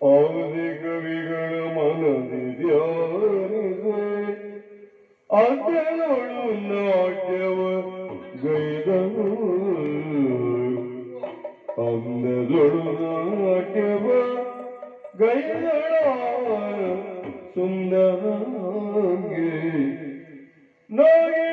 ಆದಿ ಕವಿಗಳ ಮನದಿ ಧ್ಯಾನಿದೆ ಅದರೊಳು ನಾಟ್ಯವ ಗೈದನು ಅಂದದೊಳು ನಾಟ್ಯವ ಗೈದಳ ಸುಂದರಾಗಿ ನಾಗಿ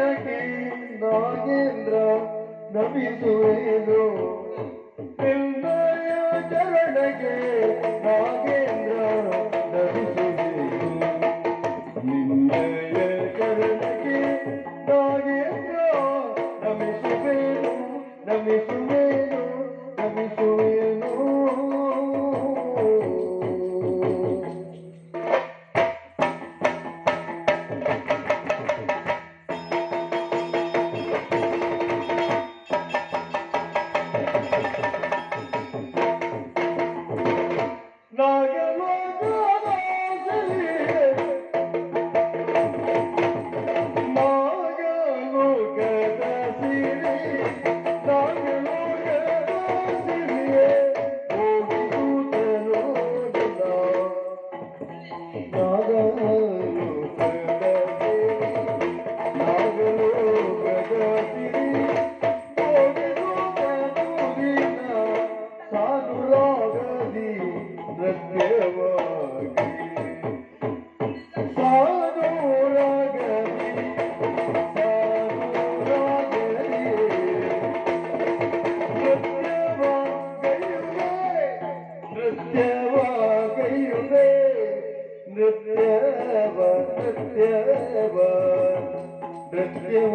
ಜನಕ್ಕೆ ನಾಗೇಂದ್ರ ನಮಿಸುವೆನು ಚರಣಗೆ ನೃತ್ಯವ ನೃತ್ಯವ ನೃತ್ಯವ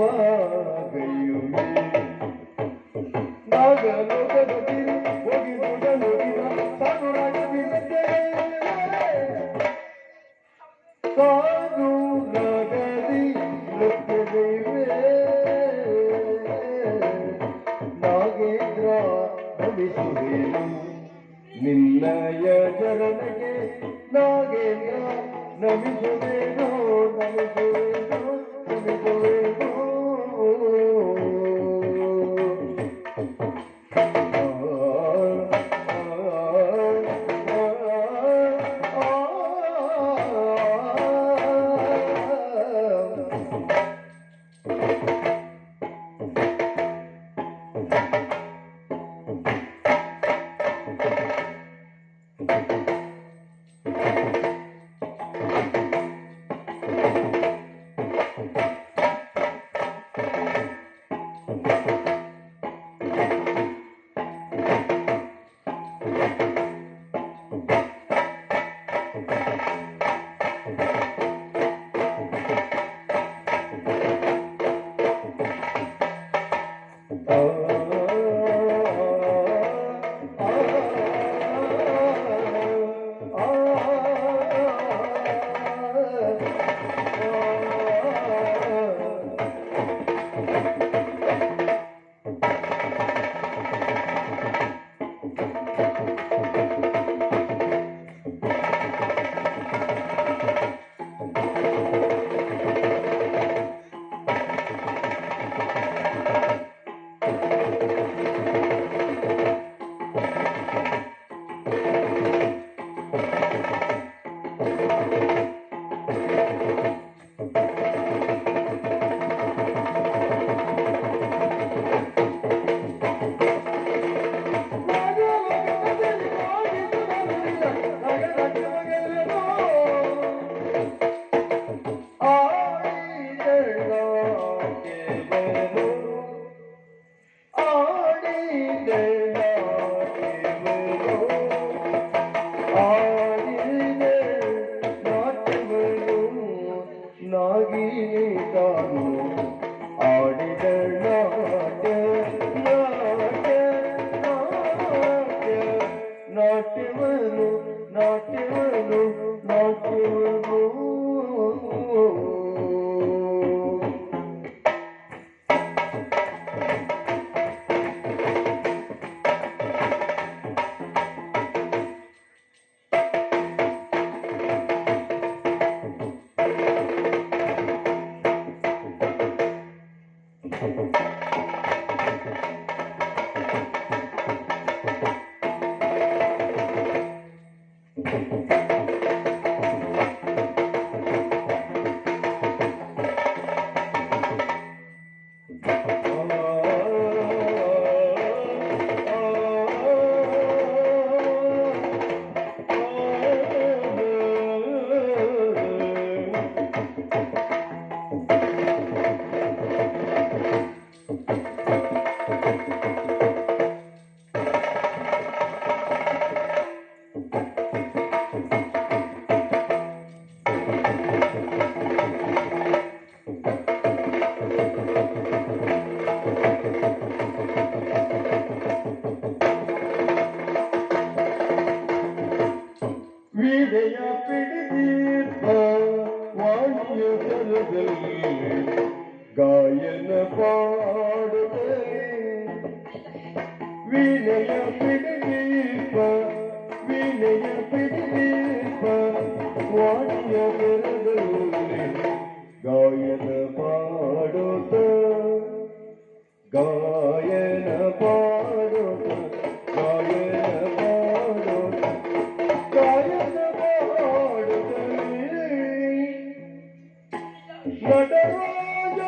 நடராஜ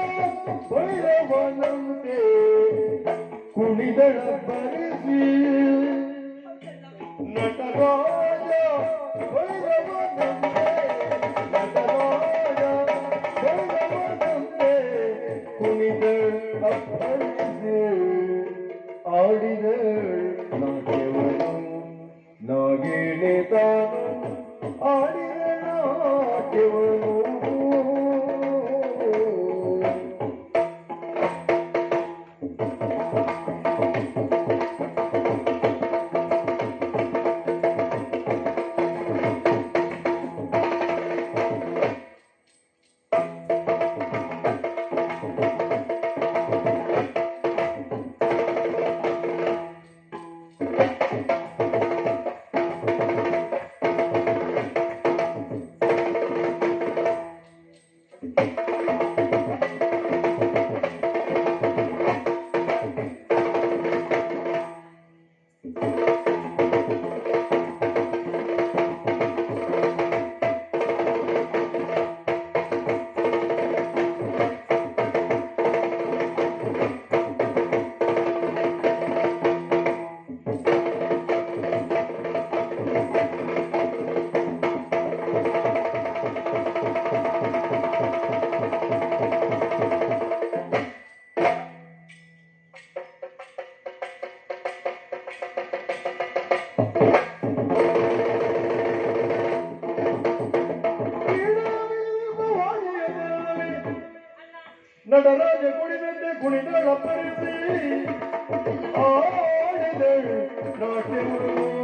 பைரவனந்தே குனிதழ பரிசி. நடராஜ பைரவனந்தே நடராஜ பைரவனந்தே குனிதழ பரிசி. ஆடிதழ் நாகேவனம் நாகேனே தானம் ஆடிதழ் நடராஜ குடிவென்று குனிதள் அப்பரிசி ஆடிதழ் நாட்டியோ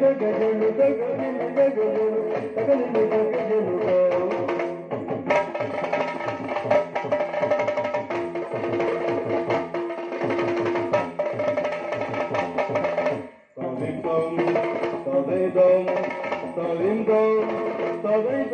ಗಗನ ಗಗನ ಗಗನ ಗಗನ ಗಗನ Sadidom, Sadindom, Sadindom, Sadindom.